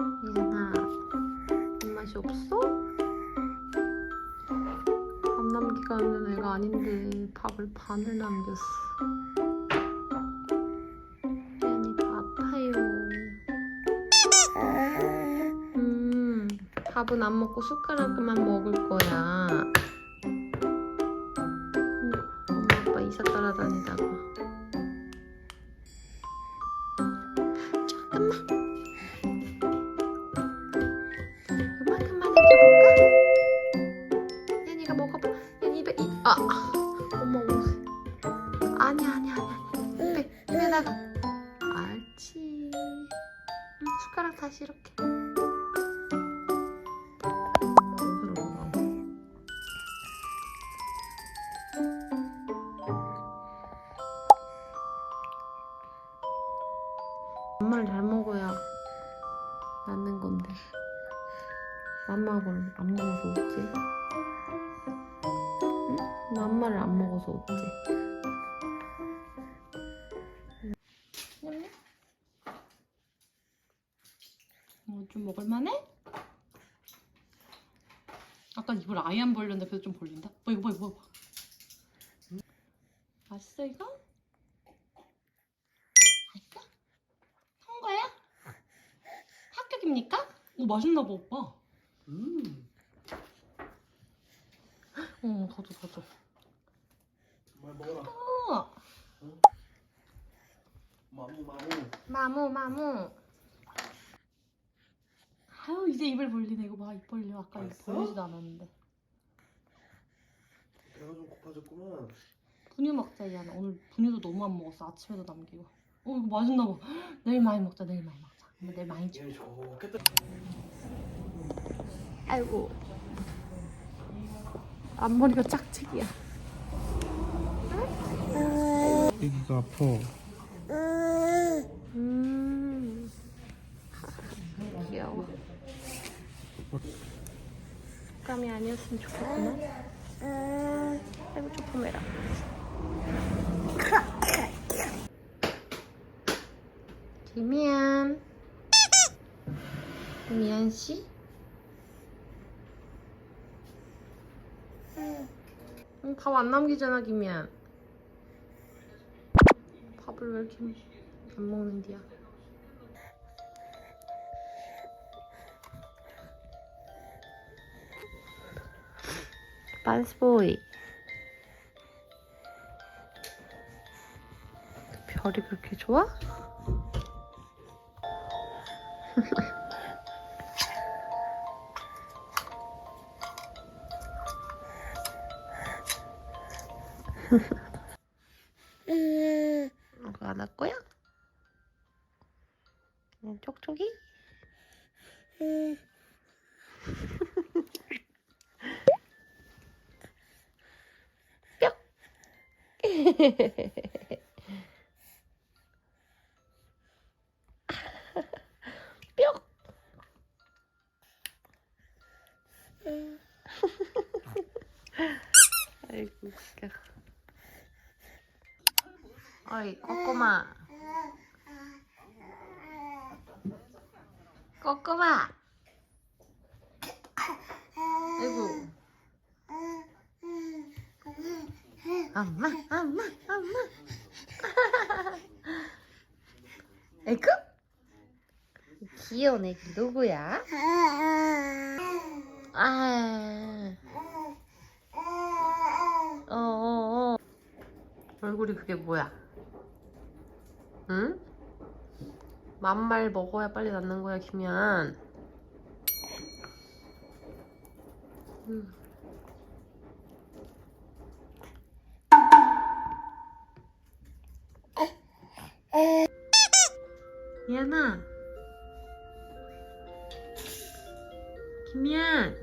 얘나 입맛이 없어? 밥 남기가 하는 애가 아닌데 밥을 반을 남겼어. 다 아파요. 음, 밥은 안 먹고 숟가락만 먹을 거야. 아, 아, 어머 어머. 아니야 아니야 아니야. 입에 입에다가. 알지. 응, 숟가락 다시 이렇게. 먹을만해? 아까 입을 아예 안 벌렸는데 그래도 좀 벌린다? 뭐 이거 뭐 이거 뭐 이거 맛있어 이거? 맛있어? 한 거야? 합격입니까? 오 맛있나 봐 오빠 음, 어 더줘 더줘 정말 먹어라. 어 마무 마무. 마무 마무 아유 이제 입을 벌리네. 이거 봐입 벌려. 아까 입? 벌리지도 않았는데. 배가 좀 고파졌구만. 분유 먹자 이하나. 오늘 분유도 너무 안 먹었어. 아침에도 남기고. 어 이거 맛있나 봐. 내일 많이 먹자 내일 많이 먹자. 엄마 내일 많이 줘. 얘 좋겠다. 아이고. 앞머리가 짝짝이야. 애기가 아파. 음. 귀여워 감이 아니었으면 좋겠구나. 아이고 조금해라. 김이안. 김이안 씨? 응, 밥 안 남기잖아 김이안. 밥을 왜 이렇게 안 먹는디야 반스보이 별이 그렇게 좋아? 이거 안 할 거야? 응, 촉 촉이? 뿅! 아이고 웃겨 어이 꼬꼬마 꼬꼬마 아이고 엄마 엄마 엄마 아이고 귀여운 애기 누구야? 아, 어, 어, 어. 얼굴이 그게 뭐야? 응? 만말 먹어야 빨리 낫는 거야, 김연. 음. 미안아. 김미안.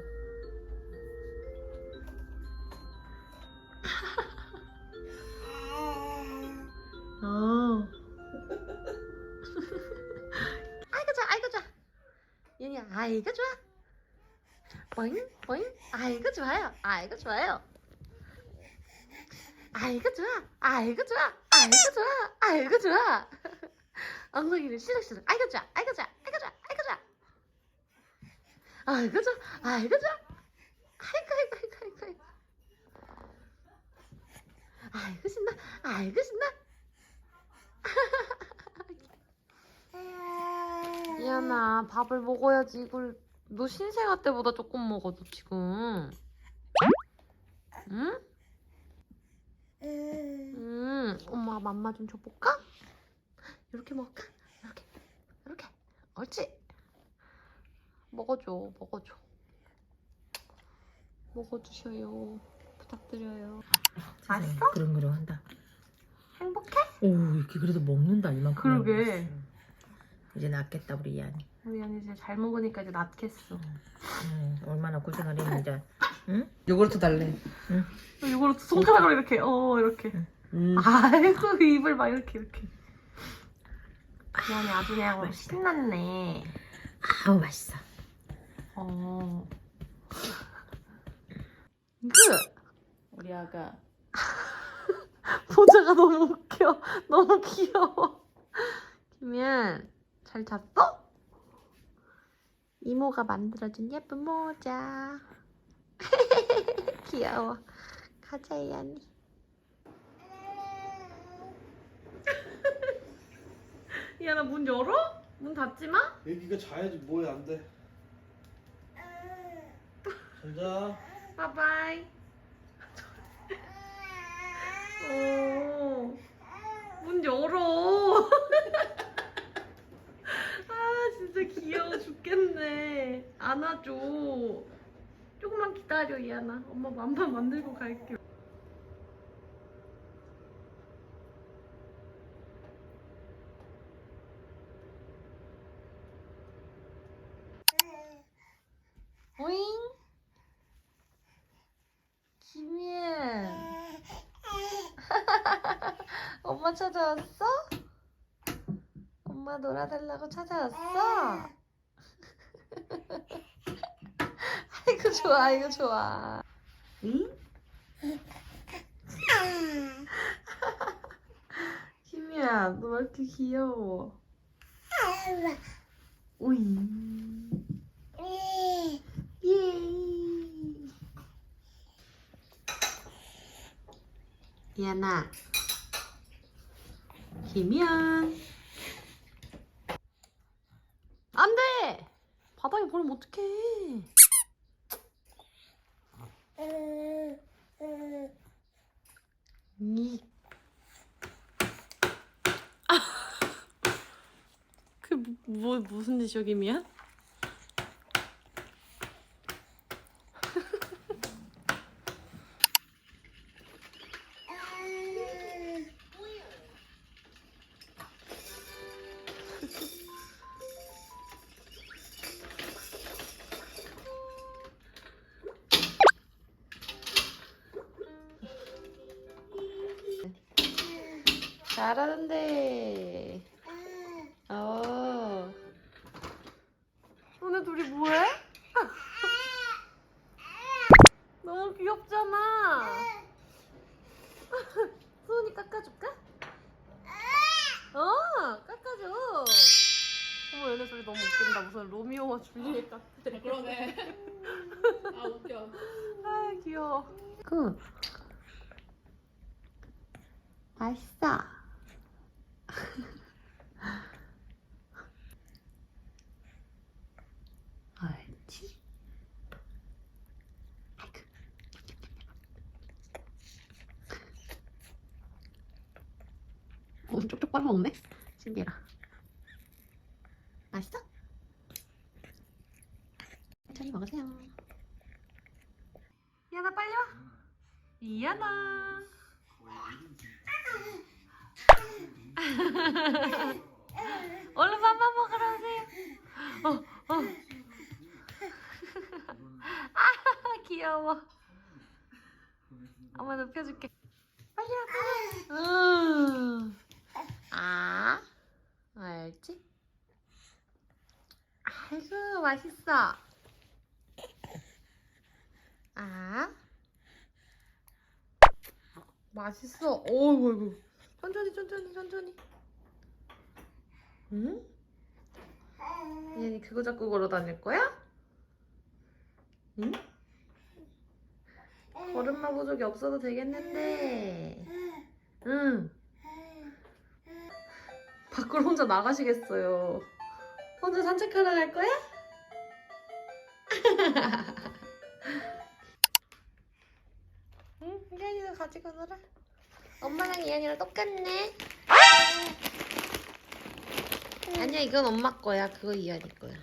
어. 아이고 좋아, 아이고 좋아. 윤이야, 아이고 좋아. 보잉, 보잉. 아이고 좋아요, 아이고 좋아요. 아이고 좋아, 아이고 좋아, 아이고 좋아, 아이고 좋아. 엉덩이를 좋아, 아이고 좋아. 아이고 좋아 아이고 좋아 아이고 아이고 아이고 아이고 아이고. 아이고 신나. 아이고 신나. 미안아 밥을 먹어야지. 이걸 너 신생아 때보다 조금 먹어 너 지금. 응? 음 엄마가 맘마 좀 줘볼까? 이렇게 먹을까? 이렇게. 이렇게. 옳지 먹어줘 먹어줘 먹어주셔요 부탁드려요 맛있어? 그릉그릉한다. 행복해? 오 이렇게 그래도 먹는다 이만큼. 그러게. 이제 낫겠다 우리 이안이. 우리 언니 이제 잘 먹으니까 이제 낫겠어 응, 얼마나 고생을 했는지. 응? 요구르트 달래. 이거로 손가락으로 이렇게 어 이렇게 음. 아이고 입을 막 이렇게 이렇게 미안해 아주 그냥 신났네 아우 맛있어. 어 그! 우리 아가 모자가 너무 웃겨 너무 귀여워 김연 잘 잤어? 이모가 만들어준 예쁜 모자 귀여워 가자 이안이 이안아 문 열어? 문 닫지 마? 애기가 자야지 뭐해 안 돼. 잘 자. 바이바이. 어, 문 열어. 아, 진짜 귀여워 죽겠네. 안아줘. 조금만 기다려, 이하나. 엄마 맘만 만들고 갈게. 오잉? 김ien 엄마 찾아왔어? 엄마 놀아달라고 찾아왔어? 아이고 좋아 아이고 좋아 응? 김이야 너 왜 이렇게 귀여워 오잉 예. 이하나. 김이안. 안 돼! 바닥에 버리면 어떡해. 이. 그, 뭐, 무슨 짓이야, 김이야? 잘하는데. 어. 너네 둘이 뭐해? 너무 귀엽잖아. 소은이 깎아줄까? 어, 깎아줘. 어머, 얘네 둘이 너무 웃긴다. 무슨 로미오와 줄리엣 같아. 그러네. 아 웃겨. 아, 귀여워. 그. 맛있어. 알지? 아이고. 어, 쪽쪽 빨아 먹네? 신기해라. 맛있어? 천천히 먹으세요. 이하나 빨리 와. 이하나. 얼른 맘마 먹으러 오세요. 어, 어. 아, 귀여워. 엄마 눕혀줄게. 빨리 와, 빨리 와. 음. 아, 알지? 아이고, 맛있어. 아. 맛있어. 어이구, 어이구. 천천히, 천천히, 천천히. 응? 얘니 그거 잡고 걸어 다닐 거야? 응? 걸음마 부족이 없어도 되겠는데. 응. 밖으로 혼자 나가시겠어요. 혼자 산책하러 갈 거야? 응, 이한이도 가지고 놀아. 엄마랑 이한이랑 똑같네. 아니야, 이건 엄마 거야. 그거 이한이 거야.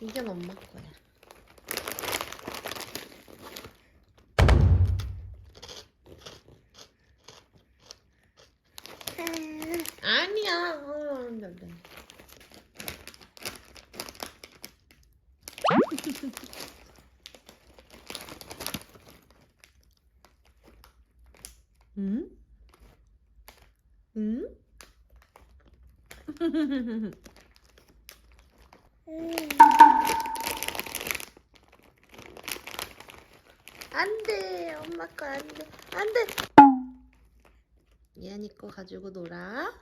이건 엄마 거야. 아니야. 어, 안 돼, 안 돼. 응? 응? 안 돼. 엄마 거안 돼. 안 돼. 이한이 거 가지고 놀아.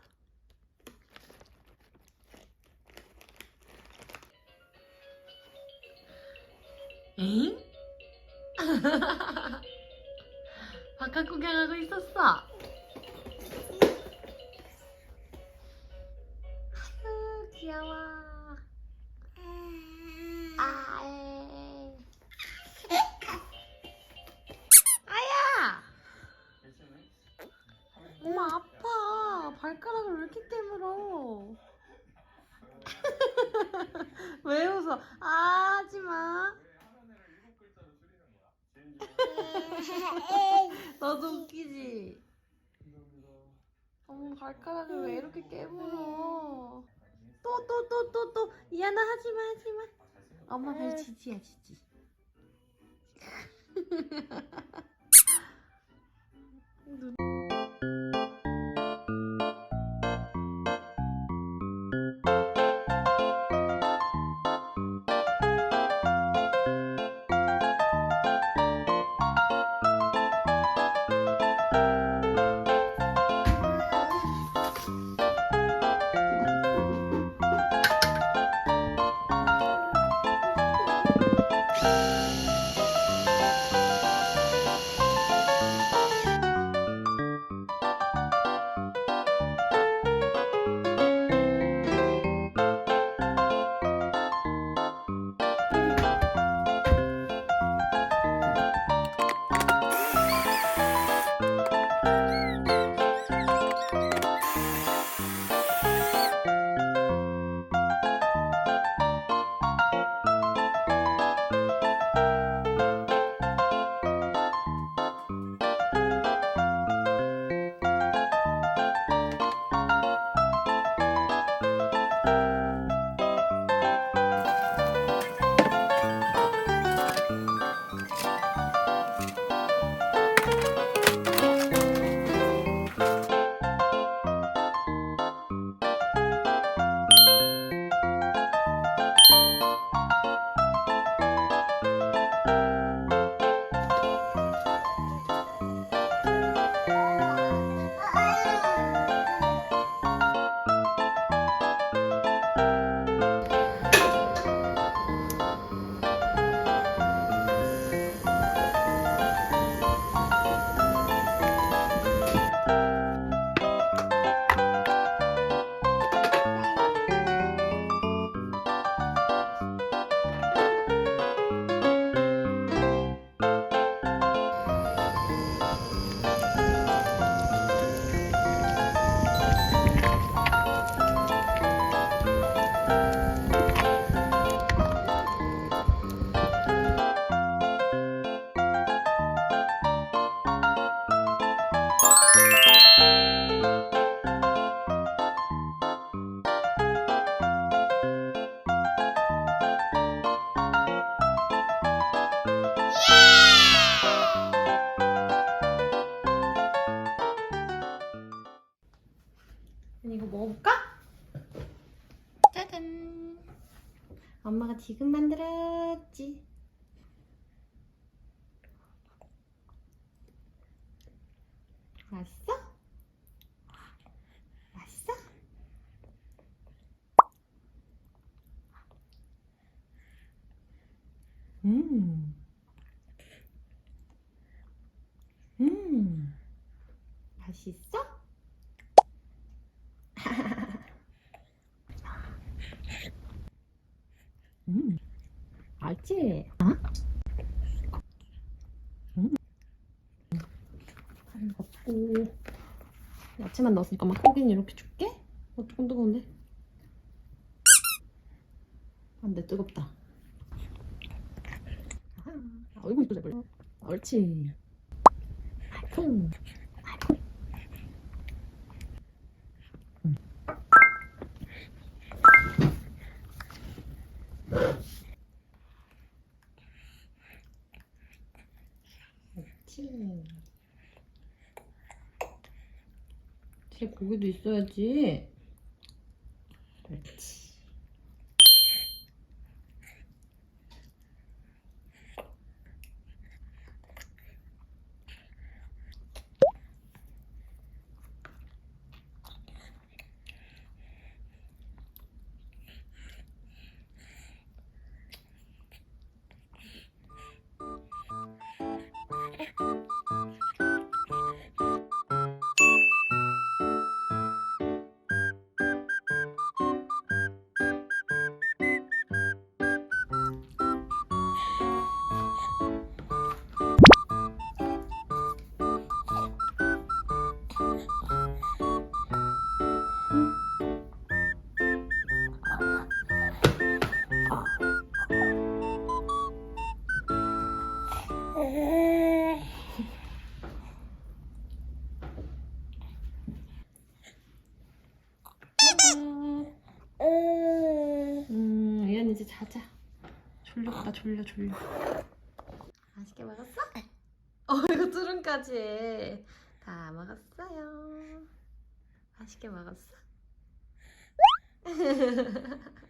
엥? 바깥 구경하고 있었어. 아유, 귀여워. 엄마 발 지지야, 지지. 눈- 음. 음. 맛있어? 음. 알지? 어? 먹고 야채만 넣었으니까 막 고기는 이렇게 줄게? 어 조금 뜨거운데? 안돼 뜨겁다 옳지 아이고 아이고 옳지. 뒤에 고기도 있어야지. 졸려, 졸려. 맛있게 먹었어? 어, 이거 뚜른까지 다 먹었어요. 맛있게 먹었어?